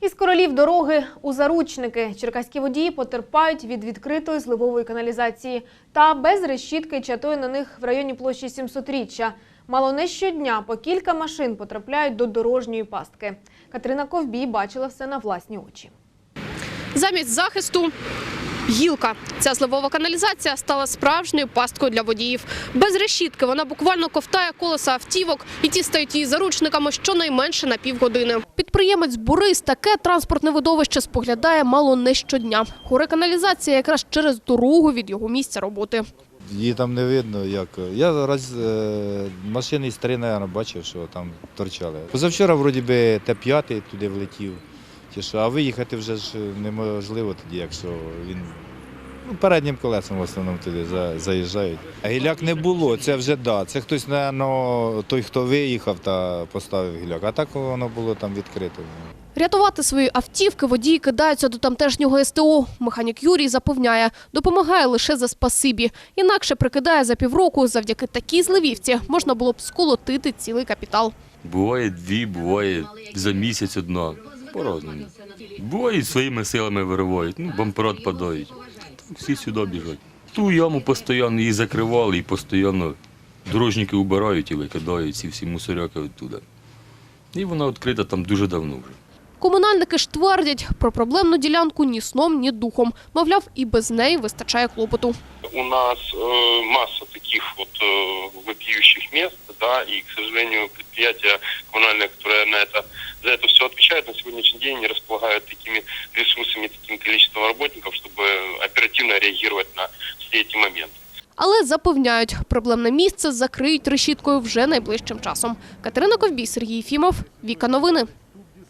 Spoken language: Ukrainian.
Із королів дороги у заручники черкаські водії потерпають від відкритої зливової каналізації та без решітки чатує на них в районі площі 700-річчя. Мало не щодня по кілька машин потрапляють до дорожньої пастки. Катерина Ковбій бачила все на власні очі. Замість захисту гілка. Ця зливова каналізація стала справжньою пасткою для водіїв. Без решітки вона буквально ковтає колеса автівок, і ті стають її заручниками щонайменше на півгодини. Підприємець Борис таке транспортне видовище споглядає мало не щодня. Горе каналізація якраз через дорогу від його місця роботи. Її там не видно, як. Я раз е, машини старі, наверное, бачив, що там торчали. Позавчора, вроді би, Т-5 туди влетів. Чи що, а виїхати вже ж неможливо тоді, якщо він ну, переднім колесом в основному туди за- заїжджають. А гіляк не було, це вже да. Це хтось, напевно, той, хто виїхав та поставив гіляк. А так воно було там відкрито. Рятувати свої автівки водії кидаються до тамтешнього СТО. Механік Юрій запевняє, допомагає лише за спасибі. Інакше прикидає за півроку. Завдяки такій зливівці можна було б сколотити цілий капітал. Буває дві, буває за місяць одна. По-разному. Буває своїми силами виривають, ну, бампера падають. Так всі сюди біжать. Ту яму постійно її закривали і постійно дорожники убирають і викидають ці всі мусоряки оттуда. І вона відкрита там дуже давно вже. Комунальники ж твердять, про проблемну ділянку ні сном, ні духом. Мовляв, і без неї вистачає клопоту. У нас э, масса таких вот э, вопиющих мест, да, и, к сожалению, предприятия коммунальные, которые на это, за это все отвечают, на сегодняшний день не располагают такими ресурсами, таким количеством работников, чтобы оперативно реагировать на все эти моменты. Але запевняють, проблемне місце закриють решіткою вже найближчим часом. Катерина Ковбій, Сергій Фімов, Віка Новини.